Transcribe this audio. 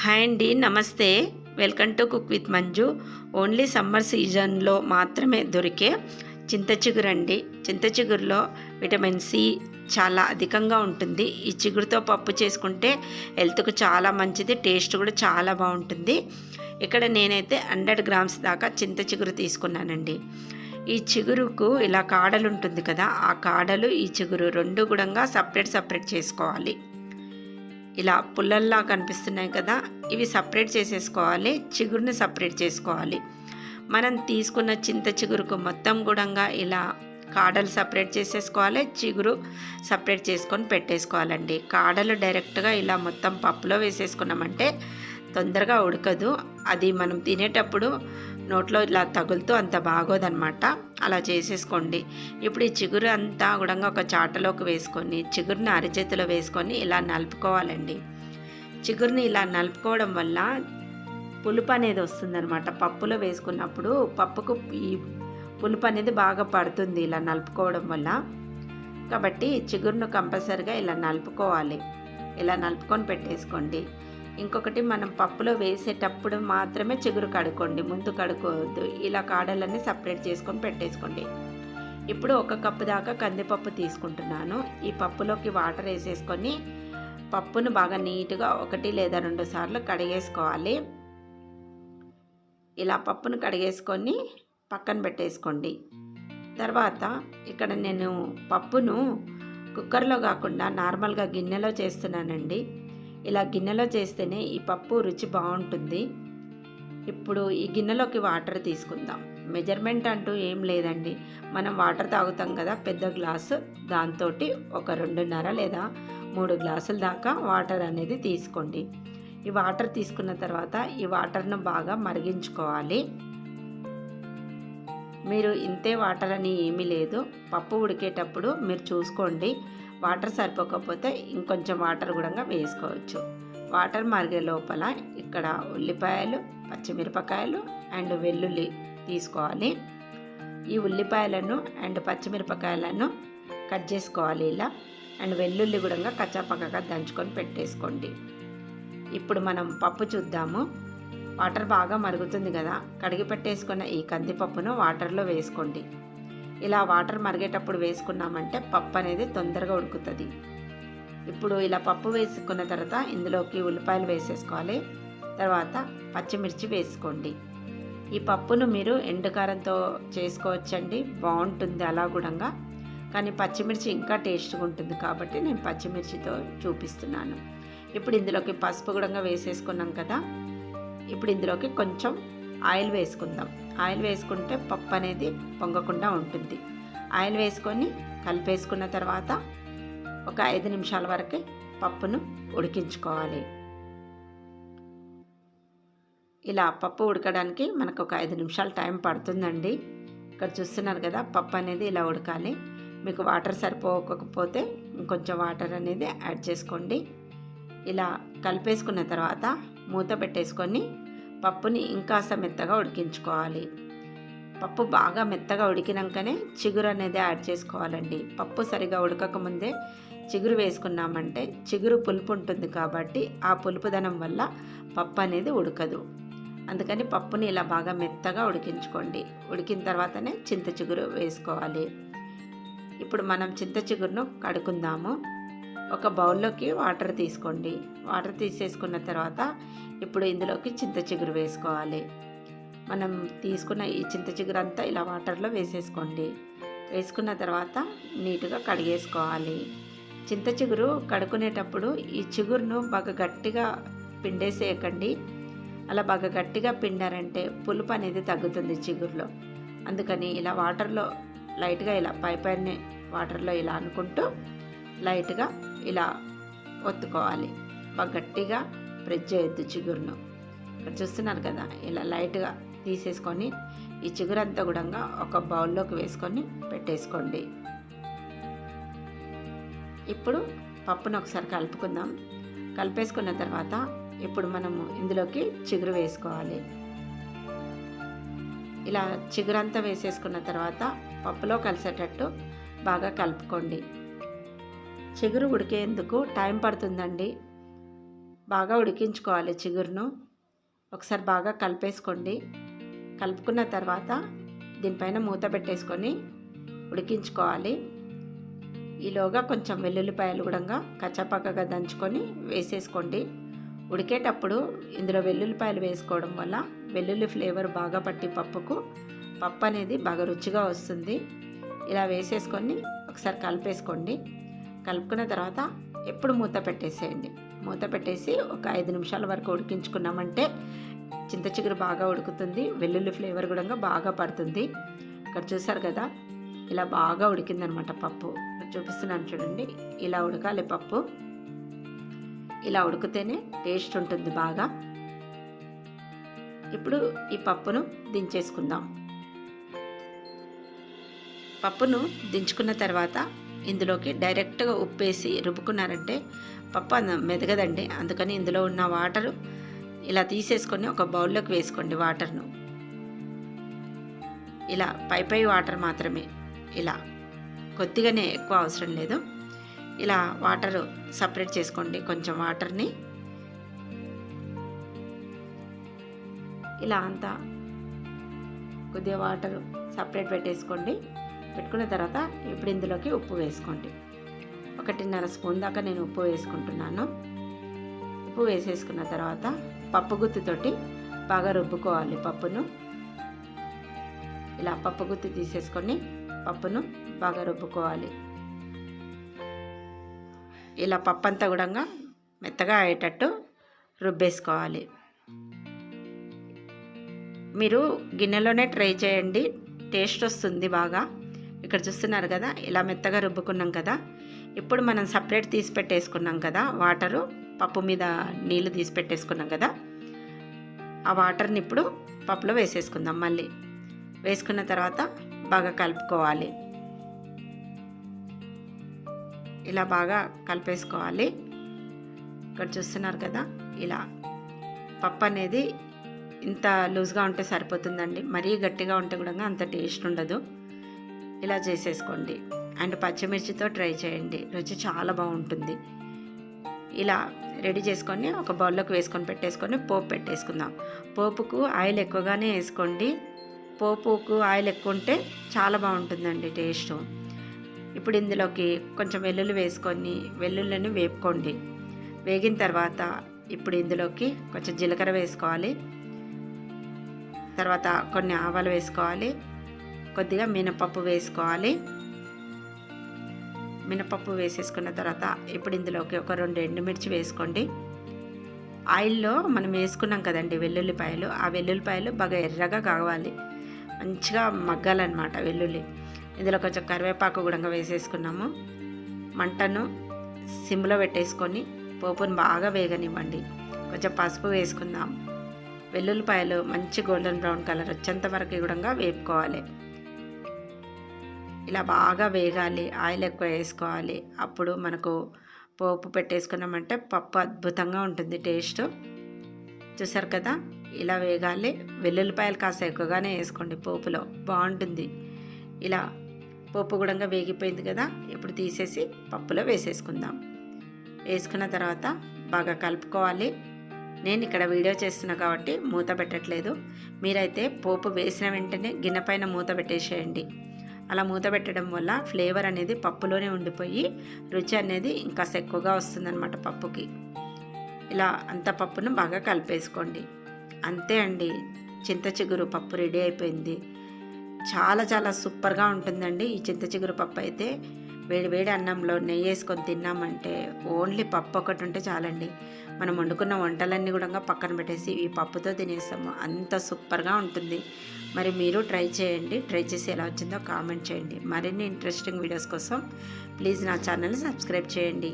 Hi అండి నమస్తే. Welcome to cook with Manju. Only summer సీజన్లో మాత్రమే దొరికే చింత చిగురు అండి. చింత చిగురులో విటమిన్ సి చాలా అధికంగా ఉంటుంది. ఈ చిగురుతో పప్పు చేసుకుంటే హెల్త్కు చాలా మంచిది టేస్ట్ కూడా చాలా బాగుంటుంది. ఇక్కడ నేనైతే హండ్రెడ్ గ్రామ్స్ దాకా చింత చిగురు తీసుకున్నానండి. ఈ చిగురుకు ఇలా కాడలు ఉంటుంది కదా ఆ కాడలు ఈ చిగురు రెండు కూడా సపరేట్ సపరేట్ చేసుకోవాలి. ఇలా పుల్లల్లా కనిపిస్తున్నాయి కదా ఇవి సపరేట్ చేసేసుకోవాలి చిగురుని సపరేట్ చేసుకోవాలి. మనం తీసుకున్న చింత చిగురుకు మొత్తం కూడా ఇలా కాడలు సపరేట్ చేసేసుకోవాలి చిగురు సపరేట్ చేసుకొని పెట్టేసుకోవాలండి. కాడలు డైరెక్ట్గా ఇలా మొత్తం పప్పులో వేసేసుకున్నామంటే తొందరగా ఉడకదు. అది మనం తినేటప్పుడు నోట్లో ఇలా తగులుతూ అంత బాగోదన్నమాట. అలా చేసేసుకోండి. ఇప్పుడు ఈ చిగురు అంతా కూడా ఒక చాటలోకి వేసుకొని చిగురుని అరిచేతిలో వేసుకొని ఇలా నలుపుకోవాలండి. చిగురుని ఇలా నలుపుకోవడం వల్ల పులుపు అనేది వస్తుందన్నమాట. పప్పులో వేసుకున్నప్పుడు పప్పుకు ఈ పులుపు అనేది బాగా పడుతుంది ఇలా నలుపుకోవడం వల్ల. కాబట్టి చిగురును కంపల్సరిగా ఇలా నలుపుకోవాలి. ఇలా నలుపుకొని పెట్టేసుకోండి. ఇంకొకటి మనం పప్పులో వేసేటప్పుడు మాత్రమే చిగురు కడుక్కోండి ముందు కడుక్కోవద్దు. ఇలా కాడలన్నీ సపరేట్ చేసుకొని పెట్టేసుకోండి. ఇప్పుడు ఒక కప్పు దాకా కందిపప్పు తీసుకుంటున్నాను. ఈ పప్పులోకి వాటర్ వేసేసుకొని పప్పును బాగా నీట్గా ఒకటి లేదా రెండు సార్లు కడిగేసుకోవాలి. ఇలా పప్పును కడిగేసుకొని పక్కన పెట్టేసుకోండి. తర్వాత ఇక్కడ నేను పప్పును కుక్కర్లో కాకుండా నార్మల్గా గిన్నెలో చేస్తున్నానండి. ఇలా గిన్నెలో చేస్తేనే ఈ పప్పు రుచి బాగుంటుంది. ఇప్పుడు ఈ గిన్నెలోకి వాటర్ తీసుకుందాం. మెజర్మెంట్ అంటూ ఏం లేదండి. మనం వాటర్ తాగుతాం కదా పెద్ద గ్లాసు. దాంతో ఒక రెండున్నర లేదా మూడు గ్లాసుల దాకా వాటర్ అనేది తీసుకోండి. ఈ వాటర్ తీసుకున్న తర్వాత ఈ వాటర్ను బాగా మరిగించుకోవాలి. మీరు ఇంతే వాటర్ అని ఏమీ లేదు. పప్పు ఉడికేటప్పుడు మీరు చూసుకోండి. వాటర్ సరిపోకపోతే ఇంకొంచెం వాటర్ కూడా వేసుకోవచ్చు. వాటర్ మరిగే లోపల ఇక్కడ ఉల్లిపాయలు పచ్చిమిరపకాయలు అండ్ వెల్లుల్లి తీసుకోవాలి. ఈ ఉల్లిపాయలను అండ్ పచ్చిమిరపకాయలను కట్ చేసుకోవాలి ఇలా. అండ్ వెల్లుల్లి కూడా కచ్చాపక్కగా దంచుకొని పెట్టేసుకోండి. ఇప్పుడు మనం పప్పు చూద్దాము. వాటర్ బాగా మరుగుతుంది కదా. కడిగి పెట్టేసుకున్న ఈ కందిపప్పును వాటర్లో వేసుకోండి. ఇలా వాటర్ మరిగేటప్పుడు వేసుకున్నామంటే పప్పు అనేది తొందరగా ఉడుకుతుంది. ఇప్పుడు ఇలా పప్పు వేసుకున్న తర్వాత ఇందులోకి ఉల్లిపాయలు వేసేసుకోవాలి. తర్వాత పచ్చిమిర్చి వేసుకోండి. ఈ పప్పును మీరు ఎండుకారంతో చేసుకోవచ్చండి. బాగుంటుంది అలా కూడా కానీ పచ్చిమిర్చి ఇంకా టేస్ట్గా ఉంటుంది కాబట్టి నేను పచ్చిమిర్చితో చూపిస్తున్నాను. ఇప్పుడు ఇందులోకి పసుపు కూడా వేసేసుకున్నాం కదా. ఇప్పుడు ఇందులోకి కొంచెం ఆయిల్ వేసుకుందాం. ఆయిల్ వేసుకుంటే పప్పు అనేది పొంగకుండా ఉంటుంది. ఆయిల్ వేసుకొని కలిపేసుకున్న తర్వాత ఒక ఐదు నిమిషాల వరకు పప్పును ఉడికించుకోవాలి. ఇలా పప్పు ఉడకడానికి మనకు ఒక ఐదు నిమిషాలు టైం పడుతుందండి. ఇక్కడ చూస్తున్నారు కదా పప్పు అనేది ఇలా ఉడకాలి. మీకు వాటర్ సరిపోకపోతే ఇంకొంచెం వాటర్ అనేది యాడ్ చేసుకోండి. ఇలా కలిపేసుకున్న తర్వాత మూత పెట్టేసుకొని పప్పుని ఇంకాస్త మెత్తగా ఉడికించుకోవాలి. పప్పు బాగా మెత్తగా ఉడికినాకనే చిగురు అనేది యాడ్ చేసుకోవాలండి. పప్పు సరిగా ఉడకకముందే చిగురు వేసుకున్నామంటే చిగురు పులుపు ఉంటుంది కాబట్టి ఆ పులుపుదనం వల్ల పప్పు అనేది ఉడకదు. అందుకని పప్పుని ఇలా బాగా మెత్తగా ఉడికించుకోండి. ఉడికిన తర్వాతనే చింత చిగురు వేసుకోవాలి. ఇప్పుడు మనం చింత చిగురును కడుకుందాము ఒక బౌల్లోకి వాటర్ తీసుకోండి. వాటర్ తీసేసుకున్న తర్వాత ఇప్పుడు ఇందులోకి చింత చిగురు వేసుకోవాలి. మనం తీసుకున్న ఈ చింత చిగురు అంతా ఇలా వాటర్లో వేసేసుకోండి. వేసుకున్న తర్వాత నీట్గా కడిగేసుకోవాలి. చింత చిగురు కడుక్కునేటప్పుడు ఈ చిగురును బాగా గట్టిగా పిండేసేయకండి. అలా బాగా గట్టిగా పిండారంటే పులుపు అనేది తగ్గుతుంది చిగురులో. అందుకని ఇలా వాటర్లో లైట్గా ఇలా పై పైన వాటర్లో ఇలా అనుకుంటూ లైట్గా ఇలా ఒత్తుకోవాలి. బాగా గట్టిగా ప్రెస్ చేయొద్దు చిగురును. ఇక్కడ చూస్తున్నారు కదా ఇలా లైట్గా తీసేసుకొని ఈ చిగురు అంతా కూడా ఒక బౌల్లోకి వేసుకొని పెట్టేసుకోండి. ఇప్పుడు పప్పును ఒకసారి కలుపుకుందాం. కలిపేసుకున్న తర్వాత ఇప్పుడు మనము ఇందులోకి చిగురు వేసుకోవాలి. ఇలా చిగురంతా వేసేసుకున్న తర్వాత పప్పులో కలిసేటట్టు బాగా కలుపుకోండి. చిగురు ఉడికేందుకు టైం పడుతుందండి. బాగా ఉడికించుకోవాలి చిగురును. ఒకసారి బాగా కలిపేసుకోండి. కలుపుకున్న తర్వాత దీనిపైన మూత పెట్టేసుకొని ఉడికించుకోవాలి. ఈలోగా కొంచెం వెల్లుల్లిపాయలు కూడా కచ్చపక్కగా దంచుకొని వేసేసుకోండి. ఉడికేటప్పుడు ఇందులో వెల్లుల్లిపాయలు వేసుకోవడం వల్ల వెల్లుల్లి ఫ్లేవర్ బాగా పట్టి పప్పుకు పప్పు అనేది బాగా రుచిగా వస్తుంది. ఇలా వేసేసుకొని ఒకసారి కలిపేసుకోండి. కలుపుకున్న తర్వాత ఎప్పుడు మూత పెట్టేసేయండి. మూత పెట్టేసి ఒక ఐదు నిమిషాల వరకు ఉడికించుకున్నామంటే చింత చిగురు బాగా ఉడుకుతుంది. వెల్లుల్లి ఫ్లేవర్ కూడా బాగా పడుతుంది. ఇక్కడ చూసారు కదా ఇలా బాగా ఉడికిందనమాట పప్పు. చూపిస్తున్నాను చూడండి ఇలా ఉడకాలి పప్పు. ఇలా ఉడికితేనే టేస్ట్ ఉంటుంది బాగా. ఇప్పుడు ఈ పప్పును దించేసుకుందాం. పప్పును దించుకున్న తర్వాత ఇందులోకి డైరెక్ట్గా ఉప్పేసి రుబ్బుకున్నారంటే పప్పు మెదగదండి. అందుకని ఇందులో ఉన్న వాటరు ఇలా తీసేసుకొని ఒక బౌల్లోకి వేసుకోండి వాటర్ను. ఇలా పై పై వాటర్ మాత్రమే ఇలా కొద్దిగానే ఎక్కువ అవసరం లేదు. ఇలా వాటర్ సపరేట్ చేసుకోండి కొంచెం వాటర్ని. ఇలా అంతా కొద్దిగా వాటర్ సపరేట్ పెట్టేసుకోండి. పెట్టుకున్న తర్వాత ఇప్పుడు ఇందులోకి ఉప్పు వేసుకోండి. ఒకటిన్నర స్పూన్ దాకా నేను ఉప్పు వేసుకుంటున్నాను. ఉప్పు వేసేసుకున్న తర్వాత పప్పు గుత్తితోటి బాగా రుబ్బుకోవాలి పప్పును. ఇలా పప్పు గుత్తి తీసేసుకొని పప్పును బాగా రుబ్బుకోవాలి. ఇలా పప్పు అంతా కూడా మెత్తగా అయ్యేటట్టు రుబ్బేసుకోవాలి. మీరు గిన్నెలోనే ట్రై చేయండి. టేస్ట్ వస్తుంది బాగా. ఇక్కడ చూస్తున్నారు కదా ఇలా మెత్తగా రుబ్బుకున్నాం కదా. ఇప్పుడు మనం సపరేట్ తీసి పెట్టేసుకున్నాం కదా వాటరు పప్పు మీద నీళ్ళు తీసి పెట్టేసుకున్నాం కదా. ఆ వాటర్ని ఇప్పుడు పప్పులో వేసేసుకుందాం మళ్ళీ. వేసుకున్న తర్వాత బాగా కలుపుకోవాలి. ఇలా బాగా కలిపేసుకోవాలి. ఇక్కడ చూస్తున్నారు కదా ఇలా పప్పు అనేది ఇంత లూజ్గా ఉంటే సరిపోతుందండి. మరీ గట్టిగా ఉంటే కూడా అంత టేస్ట్ ఉండదు. ఇలా చేసేసుకోండి. అండ్ పచ్చిమిర్చితో ట్రై చేయండి. రుచి చాలా బాగుంటుంది. ఇలా రెడీ చేసుకొని ఒక బౌల్లోకి వేసుకొని పెట్టేసుకొని పోపు పెట్టేసుకుందాం. పోపుకు ఆయిల్ ఎక్కువగానే వేసుకోండి. పోపుకు ఆయిల్ ఎక్కువ ఉంటే చాలా బాగుంటుందండి టేస్ట్. ఇప్పుడు ఇందులోకి కొంచెం వెల్లుల్లి వేసుకొని వెల్లుల్లిని వేపుకోండి. వేగిన తర్వాత ఇప్పుడు ఇందులోకి కొంచెం జీలకర్ర వేసుకోవాలి. తర్వాత కొన్ని ఆవాలు వేసుకోవాలి. కొద్దిగా మినపప్పు వేసుకోవాలి. మినపప్పు వేసేసుకున్న తర్వాత ఇప్పుడు ఇందులోకి ఒక రెండు ఎండుమిర్చి వేసుకోండి. ఆయిల్లో మనం వేసుకున్నాం కదండి వెల్లుల్లిపాయలు. ఆ వెల్లుల్లిపాయలు బాగా ఎర్రగా కావాలి. మంచిగా మగ్గాలన్నమాట వెల్లుల్లి. ఇందులో కొంచెం కరివేపాకు కూడా వేసేసుకున్నాము. మంటను సిమ్లో పెట్టేసుకొని పోపును బాగా వేగనివ్వండి. కొంచెం పసుపు వేసుకుందాం. వెల్లుల్లిపాయలు మంచి గోల్డెన్ బ్రౌన్ కలర్ వచ్చేంత వరకు కూడా వేపుకోవాలి. ఇలా బాగా వేగాలి ఆయిల్ ఎక్కువ వేసుకోవాలి. అప్పుడు మనకు పోపు పెట్టేసుకున్నామంటే పప్పు అద్భుతంగా ఉంటుంది టేస్ట్. చూసారు కదా? ఇలా వేగాలి. వెల్లుల్లిపాయలు కాస్త ఎక్కువగానే వేసుకోండి పోపులో. బాగుంటుంది. ఇలా పోపు కూడా వేగిపోయింది కదా? ఇప్పుడు తీసేసి పప్పులో వేసేసుకుందాం. వేసుకున్న తర్వాత బాగా కలుపుకోవాలి. నేను ఇక్కడ వీడియో చేస్తున్నా కాబట్టి మూత పెట్టట్లేదు. మీరైతే పోపు వేసిన వెంటనే గిన్నె పైన మూత పెట్టేసేయండి. అలా మూత పెట్టడం వల్ల ఫ్లేవర్ అనేది పప్పులోనే ఉండిపోయి రుచి అనేది ఇంకా ఎక్కువగా వస్తుందన్నమాట పప్పుకి. ఇలా అంత పప్పును బాగా కలిపేసుకోండి. అంతే అండి. చింత చిగురు పప్పు రెడీ అయిపోయింది. చాలా చాలా సూపర్గా ఉంటుందండి ఈ చింత చిగురు పప్పు అయితే. వేడి వేడి అన్నంలో నెయ్యి వేసుకొని తిన్నామంటే ఓన్లీ పప్పు ఒకటి ఉంటే చాలండి. మనం వండుకున్న వంటలన్నీ కూడా పక్కన పెట్టేసి ఈ పప్పుతో తినేస్తాము. అంత సూపర్గా ఉంటుంది. మరి మీరు ట్రై చేయండి. ట్రై చేసి ఎలా వచ్చిందో కామెంట్ చేయండి. మరిన్ని ఇంట్రెస్టింగ్ వీడియోస్ కోసం ప్లీజ్ నా ఛానల్ని సబ్స్క్రైబ్ చేయండి.